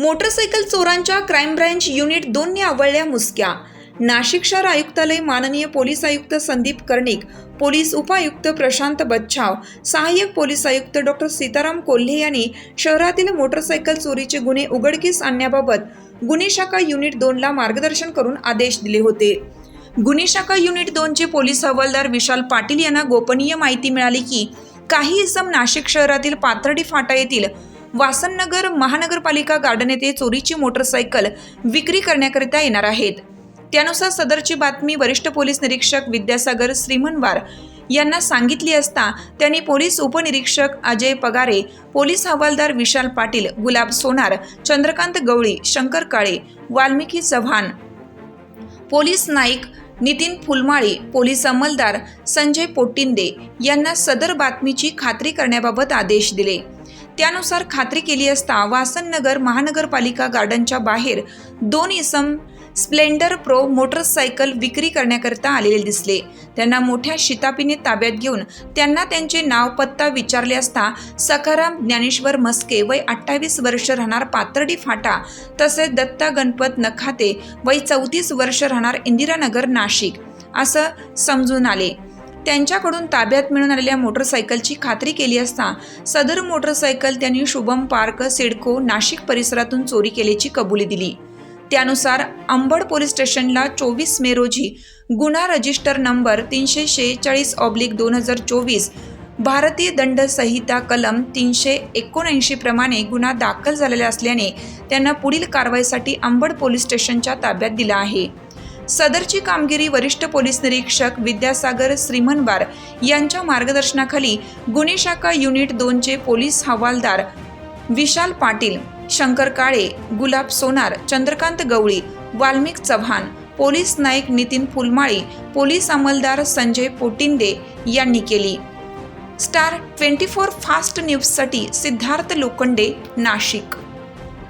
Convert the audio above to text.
Motorcycle चोरांच्या crime branch unit दोनने आवळल्या मुसक्या. नाशिक शहर आयुक्तालय माननीय पोलीस आयुक्त संदीप कर्णिक पोलीस उपायुक्त प्रशांत बच्छाव सहाय्यक पोलीस आयुक्त डॉक्टर सीताराम कोल्हे यांनी शहरातील मोटरसायकल चोरीचे गुन्हे उघडकीस आणण्याबाबत गुन्हे शाखा युनिट दोनला मार्गदर्शन करून आदेश दिले होते. गुन्हे शाखा युनिट दोनचे पोलीस हवालदार विशाल पाटील यांना गोपनीय माहिती मिळाली की काही इसम नाशिक शहरातील पाथर्डी फाटा येथील वासननगर महानगरपालिका गार्डन येथे चोरीची मोटरसायकल विक्री करण्याकरिता येणार आहेत. त्यानुसार सदरची बातमी वरिष्ठ पोलीस निरीक्षक विद्यासागर श्रीमनवार यांना सांगितली असता त्यांनी पोलीस उपनिरीक्षक अजय पगारे पोलीस हवालदार विशाल पाटील गुलाब सोनार चंद्रकांत गवळी शंकर काळे वाल्मिकी चव्हाण पोलीस नाईक नितीन फुलमाळी पोलीस अंमलदार संजय पोटिंदे यांना सदर बातमीची खात्री करण्याबाबत आदेश दिले. त्यानुसार खात्री केली असता वासननगर महानगरपालिका गार्डनच्या बाहेर दोन इसम स्प्लेंडर प्रो मोटरसायकल विक्री करण्याकरिता आलेले दिसले. त्यांना मोठ्या शितापीने ताब्यात घेऊन त्यांना त्यांचे नाव पत्ता विचारले असता सखाराम ज्ञानेश्वर मस्के वय अठ्ठावीस वर्ष राहणार पातर्डी फाटा तसेच दत्ता गणपत नखाते वय चौतीस वर्ष राहणार इंदिरानगर नाशिक असं समजून आले. त्यांच्याकडून ताब्यात मिळून आलेल्या मोटरसायकलची खात्री केली असता सदर मोटरसायकल त्यांनी शुभम पार्क सिडको नाशिक परिसरातून चोरी केल्याची कबुली दिली. त्यानुसार अंबड पोलीस स्टेशनला चोवीस मे रोजी गुन्हा रजिस्टर नंबर तीनशे शेहेचाळीस ऑब्लिक दोन हजार चोवीस भारतीय दंड संहिता कलम तीनशे एकोणऐंशी प्रमाणे गुन्हा दाखल झालेला असल्याने त्यांना पुढील कारवाईसाठी अंबड पोलीस स्टेशनच्या ताब्यात दिला आहे. सदरची कामगिरी वरिष्ठ पोलीस निरीक्षक विद्यासागर श्रीमनवार यांच्या मार्गदर्शनाखाली गुन्हे शाखा युनिट दोनचे पोलीस हवालदार विशाल पाटील शंकर काळे गुलाब सोनार चंद्रकांत गवळी वाल्मिक चव्हाण पोलीस नाईक नितीन फुलमाळी पोलीस अंमलदार संजय पोटिंदे यांनी केली. स्टार ट्वेंटी फोर फास्ट न्यूजसाठी सिद्धार्थ लोखंडे नाशिक.